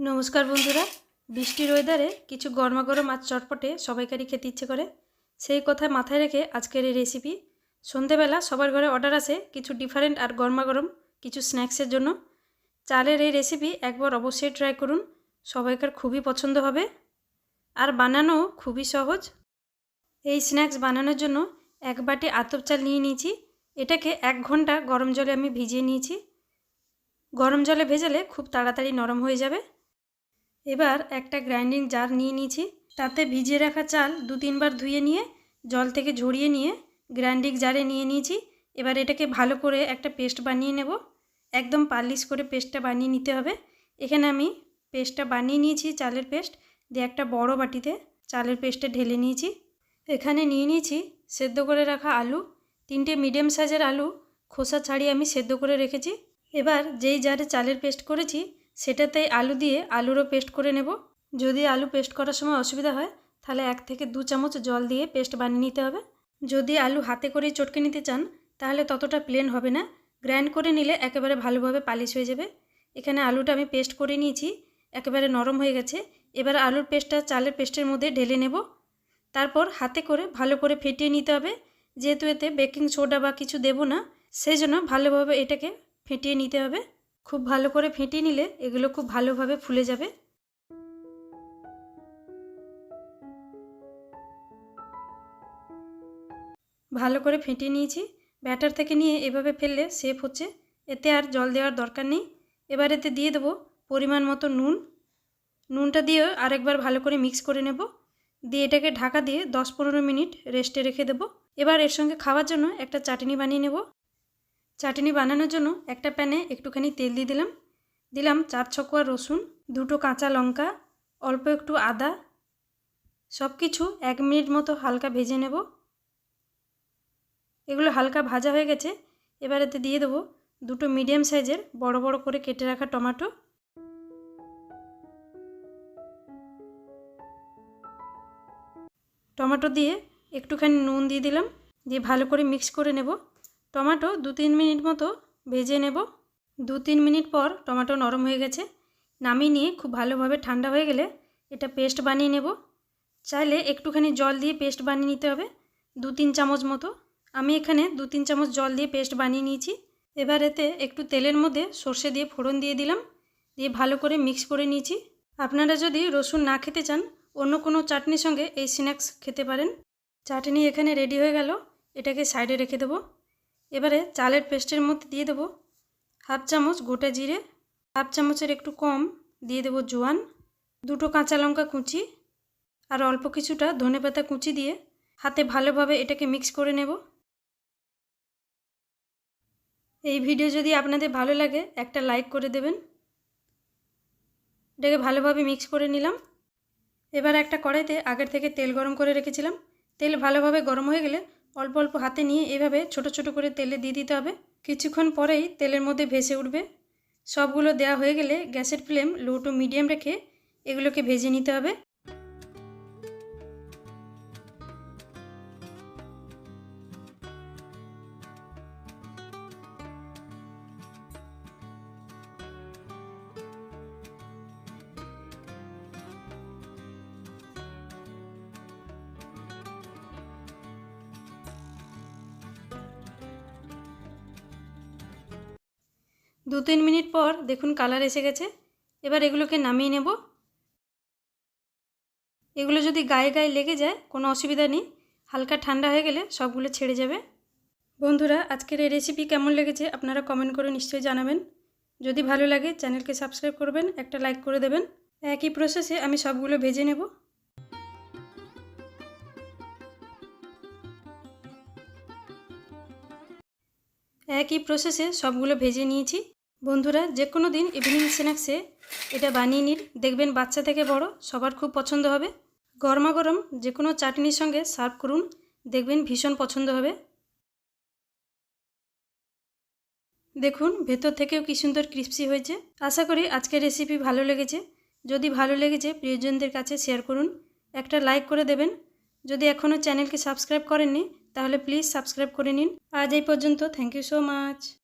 নমস্কার বন্ধুরা। বৃষ্টির ওয়েদারে কিছু গরমা গরম আর চটপটে সবাইকারই খেতে ইচ্ছে করে। সেই কথা মাথায় রেখে আজকের এই রেসিপি সন্ধেবেলা সবার ঘরে অর্ডার আসে কিছু ডিফারেন্ট আর গরমা গরম কিছু স্ন্যাক্সের জন্য। চালের এই রেসিপি একবার অবশ্যই ট্রাই করুন। সবাইকার খুবই পছন্দ হবে। আর বানানো খুবই সহজ। এই স্ন্যাক্স বানানোর জন্য এক বাটি আতপ চাল নিয়ে নিয়েছি। এটাকে এক ঘণ্টা গরম জলে আমি ভিজিয়ে নিয়েছি। গরম জলে ভেজালে খুব তাড়াতাড়ি নরম হয়ে যাবে। এবার একটা গ্রাইন্ডিং জার নিয়ে নিয়েছি। তাতে ভিজিয়ে রাখা চাল দু তিনবার ধুয়ে নিয়ে, জল থেকে ঝরিয়ে নিয়ে গ্রাইন্ডিং জারে নিয়ে নিয়েছি। এবার এটাকে ভালো করে একটা পেস্ট বানিয়ে নেব। একদম পালিশ করে পেস্টটা বানিয়ে নিতে হবে। এখানে আমি পেস্টটা বানিয়ে নিয়েছি চালের পেস্ট। দিয়ে একটা বড় বাটিতে চালের পেস্টটা ঢেলে নিয়েছি। এখানে নিয়ে নিয়েছি সেদ্ধ করে রাখা আলু। তিনটে মিডিয়াম সাইজের আলু খোসা ছাড়িয়ে আমি সেদ্ধ করে রেখেছি। এবার যেই জারে চালের পেস্ট করেছি সেটাতে আলু দিয়ে আলুরও পেস্ট করে নেব। যদি আলু পেস্ট করার সময় অসুবিধা হয়, তাহলে এক থেকে দু চামচ জল দিয়ে পেস্ট বানিয়ে নিতে হবে। যদি আলু হাতে করেই চটকে নিতে চান, তাহলে ততটা প্লেন হবে না। গ্রাইন্ড করে নিলে একেবারে ভালোভাবে পালিশ হয়ে যাবে। এখানে আলুটা আমি পেস্ট করে নিয়েছি, একেবারে নরম হয়ে গেছে। এবার আলুর পেস্টটা চালের পেস্টের মধ্যে ঢেলে নেব। তারপর হাতে করে ভালো করে ফেটিয়ে নিতে হবে। যেহেতু এতে বেকিং সোডা বা কিছু দেব না সেই জন্য ভালোভাবে এটাকে ফেটিয়ে নিতে হবে। খুব ভালো করে ফেটিয়ে নিলে এগুলো খুব ভালোভাবে ফুলে যাবে। ভালো করে ফেটিয়ে নিয়েছি। ব্যাটার থেকে নিয়ে এভাবে ফেললে সেফ হচ্ছে। এতে আর জল দেওয়ার দরকার নেই। এবার এতে দিয়ে দেবো পরিমাণ মতো নুন। নুনটা দিয়েও আরেকবার ভালো করে মিক্স করে নেব। দিয়ে এটাকে ঢাকা দিয়ে দশ পনেরো মিনিট রেস্টে রেখে দেবো। এবার এর সঙ্গে খাওয়ার জন্য একটা চাটনি বানিয়ে নেব। চাটনি বানানোর জন্য একটা প্যানে একটুখানি তেল দিয়ে দিলাম। দিলাম চার ছকোয়া রসুন, দুটো কাঁচা লঙ্কা, অল্প একটু আদা। সব কিছু এক মিনিট মতো হালকা ভেজে নেব। এগুলো হালকা ভাজা হয়ে গেছে। এবার এতে দিয়ে দেবো দুটো মিডিয়াম সাইজের বড় বড় করে কেটে রাখা টমেটো। টমেটো দিয়ে একটুখানি নুন দিয়ে দিলাম। দিয়ে ভালো করে মিক্স করে নেব। টমেটো দু তিন মিনিট মতো ভেজে নেব। দু তিন মিনিট পর টমেটো নরম হয়ে গেছে। নামিয়ে নিয়ে খুব ভালোভাবে ঠান্ডা হয়ে গেলে এটা পেস্ট বানিয়ে নেব। চাইলে একটুখানি জল দিয়ে পেস্ট বানিয়ে নিতে হবে দু তিন চামচ মতো। আমি এখানে দু তিন চামচ জল দিয়ে পেস্ট বানিয়ে নিয়েছি। এবার এতে একটু তেলের মধ্যে সর্ষে দিয়ে ফোড়ন দিয়ে দিলাম, দিয়ে ভালো করে মিক্স করে নিয়েছি। আপনারা যদি রসুন না খেতে চান, অন্য কোনো চাটনির সঙ্গে এই স্ন্যাক্স খেতে পারেন। চাটনি এখানে রেডি হয়ে গেল, এটাকে সাইডে রেখে দেবো। এবারে চালের পেস্টের মধ্যে দিয়ে দেবো হাফ চামচ গোটা জিরে, হাফ চামচের একটু কম দিয়ে দেবো জোয়ান, দুটো কাঁচা লঙ্কা কুচি আর অল্প কিছুটা ধনেপাতা কুচি দিয়ে হাতে ভালোভাবে এটাকে মিক্স করে নেব। এই ভিডিও যদি আপনাদের ভালো লাগে একটা লাইক করে দেবেন। এটাকে ভালোভাবে মিক্স করে নিলাম। এবার একটা কড়াইতে আগের থেকে তেল গরম করে রেখেছিলাম। তেল ভালোভাবে গরম হয়ে গেলে অল্প অল্প হাতে নিয়ে এভাবে ছোট ছোট করে তেলে দিয়ে দিতে হবে। কিছুক্ষণ পরেই তেলের মধ্যে ভেসে উঠবে। সবগুলো দেয়া হয়ে গেলে গ্যাসের ফ্লেম লো টু মিডিয়াম রেখে এগুলোকে ভেজে নিতে হবে। দু তিন মিনিট পর দেখুন কালার এসে গেছে। এবার এগুলোকে নামিয়ে নেব। এগুলো যদি গায়ে গায়ে লেগে যায়, কোনো অসুবিধা নেই। হালকা ঠান্ডা হয়ে গেলে সবগুলো ছেড়ে যাবে। বন্ধুরা, আজকের এই রেসিপি কেমন লেগেছে আপনারা কমেন্ট করে নিশ্চয়ই জানাবেন। যদি ভালো লাগে, চ্যানেলকে সাবস্ক্রাইব করবেন, একটা লাইক করে দেবেন। একই প্রসেসে আমি সবগুলো ভেজে নেব। একই প্রসেসে সবগুলো ভেজে নিয়েছি। বন্ধুরা যে কোনো দিন ইভিনিং স্ন্যাক্সে এটা বানিয়ে নিন। দেখবেন বাচ্চা থেকে বড় সবার খুব পছন্দ হবে। গরমা গরম যে কোনো চাটনির সঙ্গে সার্ভ করুন। দেখবেন ভীষণ পছন্দ হবে। দেখুন, ভেতর থেকেও কি সুন্দর ক্রিস্পি হয়েছে। আশা করি আজকের রেসিপি ভালো লেগেছে। যদি ভালো লেগেছে, প্রিয়জনদের কাছে শেয়ার করুন। একটা লাইক করে দেবেন। যদি এখনও চ্যানেলকে সাবস্ক্রাইব করেননি, তাহলে প্লিজ সাবস্ক্রাইব করে নিন। আজ এই পর্যন্ত। Thank you so much